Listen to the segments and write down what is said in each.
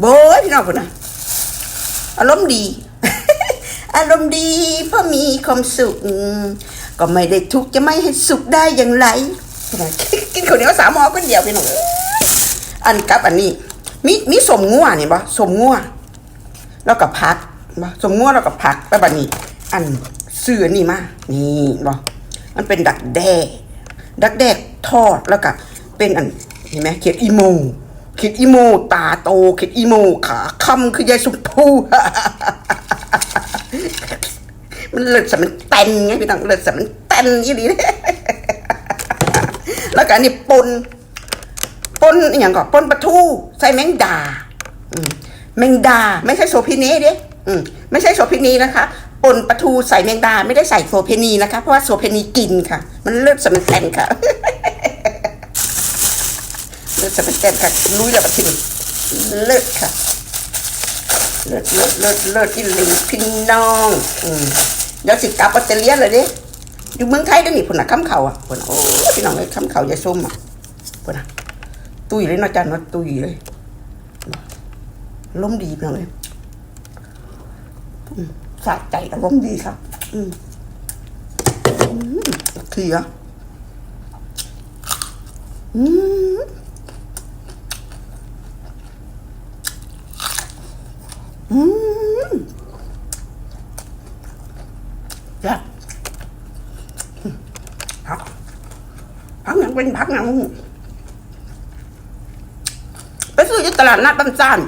โบยพี่น้องคนน่ะอารมณ์ดี อารมณ์ดีเพราะมีความสุข ก็ไม่ได้ทุกข์จะไม่ให้สุขได้อย่างไร กินข้าวเหนียวสามหม้อคนเดียวพี่น้องอันกับอันนี้ มีมีสมงัวนี่ปะสมงัวแล้วก็พักปะสมงัวแล้วก็พักแล้วบัดนี้ อันเสื้อนี่มานี่ปะมันเป็นดักแด้ดักแด้ทอดแล้วก็เป็นอันเห็นไหมเขียดอีโม เขียดอีโมตาโตเขียดอีโมขาคำคือยายสุภูมันเลิศสมันเต้นไงพี่น้องเลิศสมันเต้นยี่ดีแล้วก็อันนี้ปนปนอย่างก่อนปนปลาทูใส่แมงดาอืมแมงดา ไม่ใช่โซพินีเด้ไม่ใช่โซพินีนะคะปนปลาทูใส่แมงดาไม่ได้ใส่โซเพนีนะคะ เพราะว่าโซเพนีกินค่ะ มันเลิศสมันเต้นค่ะ เลิศสมันเต้นค่ะลุยแล้วปะทินเลิศค่ะ เลิศเลิศเลิศเลิศอีหลีพี่น้อง อืมเดี๋ยวสิกลับออสเตรเลียเลยด้อยู่เมืองไทยได้นี่พุ่นน่ะค้ำเขาอะพุ่นน่ะโอ้พี่น้องเลยค้ำเขายายส้มอะพุ่นน่ะตุยเลยนะจันเนาะตุยเลยล้มดีพี่น้องเลยสะใจอารมณ์ดีครับ อืมอืมเขียอืม อืม จ้ะพักพักยังเป็นพักยังไปซื้อที่ตลาดนัดบ้านจาน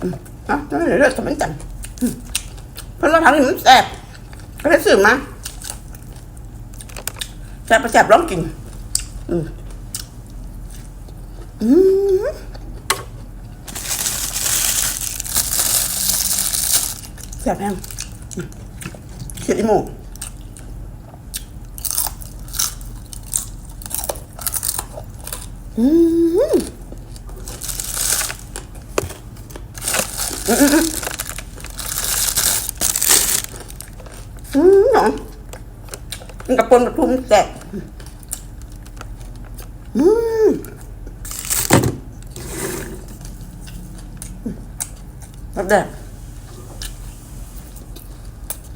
อืมฮะนั่นเลยเลือดสมันจันเพราะเราทำนี่มันแสบก็เลยซื้อมาแสบประแสบร้องกินอืมอืมแซ่บแห้งเขียดอีโม อืมอืมอืมอืมอืมหนอมันกระปนกระทุมแซ่บอืมแบบแบบ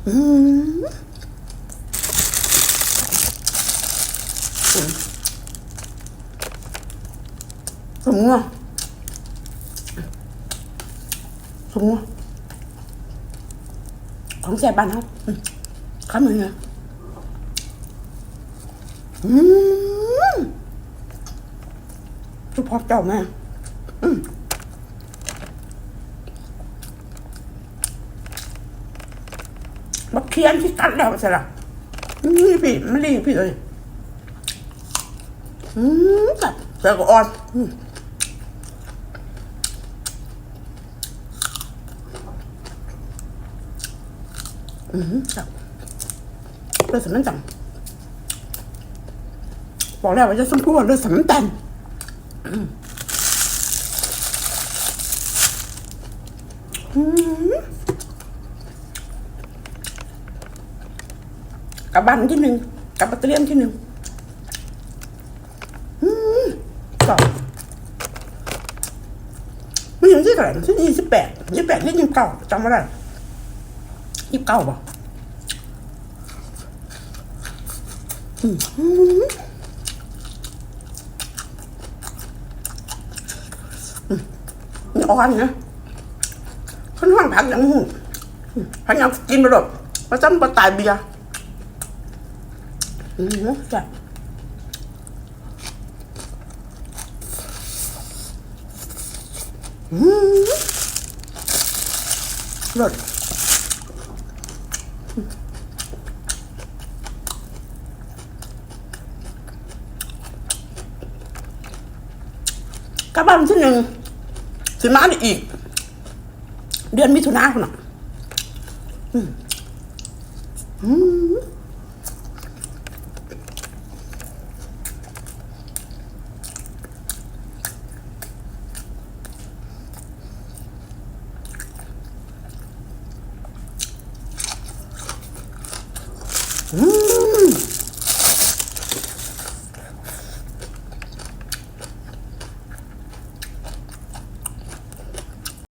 อืม สมงัวสมงัวของแซ่บบ้านเขามคำหนึ่งนะอืมสุพอเจ้าแม่อืมบักเคียนที่ตัดแล้วใช่ละนี่พี่ไม่รีพี่เลยอืมตัดเสือก็อ่อนอืมอืมจับเลือน จังบอกแล้วว่าจะสมพูดเลือดสมันตันอืมอืมกลับบ้านที่หนึ่งกับปัตเตอร์เลียนที่หนึ่งอืมสองมันอยู่ที่เท่าไหร่ที่ยี่สิบแปดยี่สิบแปดที่ยี่สิบเก้าจำไม่ได้ ยี่สิบเก้าป่ะอืมอืมอืมนี่อ่อนนะค่อนข้างผักอย่างหูอืมผักย่างกินไปหมดมาจำปลาตายเบียร์อืมจ้ะอืมรส กลับบ้านที่หนึ่งสิมาอีก เดือนมิถุนาคุณน่ะอืมอืม